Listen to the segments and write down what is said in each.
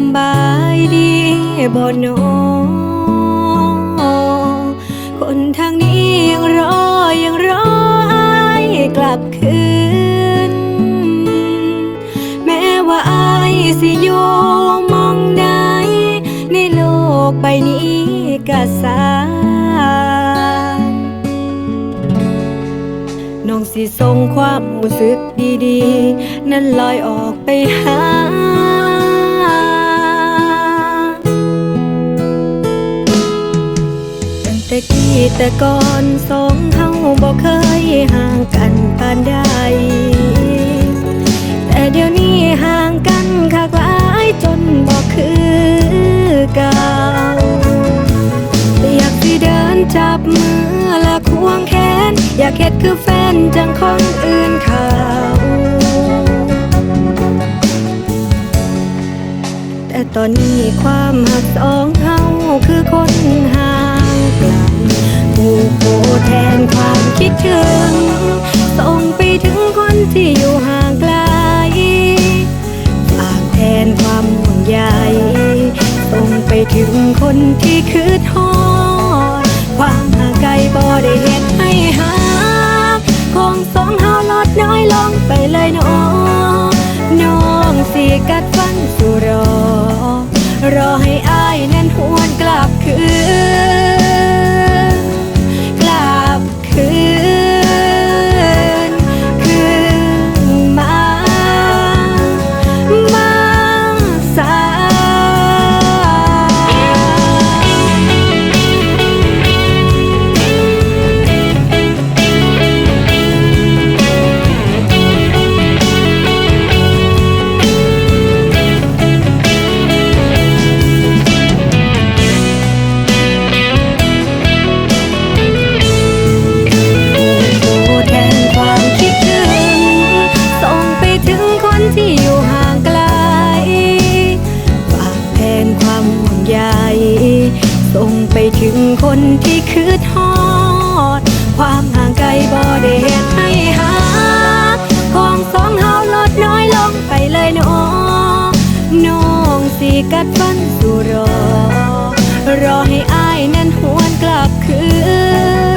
ำบายดีบ่หนอคนทางนี้ยังรอยังรอไอกลับคืน แม้ว่าไอสิอยู่หมองใดในโลกใบนี้ก็สาน้องสิส่งความรู้สึกดีๆ นั้นลอยออกไปหา แต่กี้แต่ก่อนสองเฮาบ่เคยห่างกันปานใด แต่เดี๋ยวนี้ห่างกันคักหลายจนบ่คือเก่าอยากสิเดินจับมือและควงแขน อยากเฮ็ดคือแฟนจังคนอื่นเขาแต่ตอนนี้ความหักสองเฮาคือคนห่าง ไกลผู้โคแทนความคิดถึง ส่งไปถึงคนที่อยู่ห่างไกลฝากแทนความห่วงใยส่งไปถึงคนที่คืดฮอด ความห่างไกลบ่ได้เฮ็ดให้หาของสองเฮาลดน้อยลงไปเลยเนาะน้องสิกัดฟันสู่รอรอให้อายนั้นหวนกลับคืน ไปถึงคนที่คืดฮอด ความห่างไกลบ่ได้เฮ็ดให้หาของสองเฮาลดน้อยลงไปเลยเนาะน้องสิกัดฟันสู่รอ รอให้อายนั้นหวนกลับคื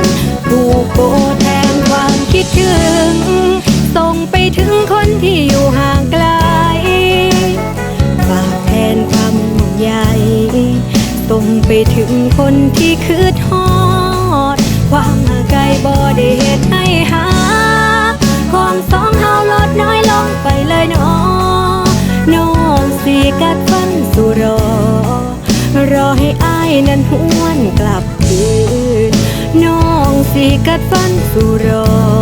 นผู้โกแทนความคิดถึง ส่งไปถึงคนที่อยู่ห่าง ไปถึงคนที่คืดฮอด ความห่างไกลบ่ได้เหตุให้หาของสองเฮาลดน้อยลงไปเลยเนาะน้องสิกัดฟันสู่รอ รอให้อายนั้นหวนกลับคืนน้องสิกัดฟันสู่รอ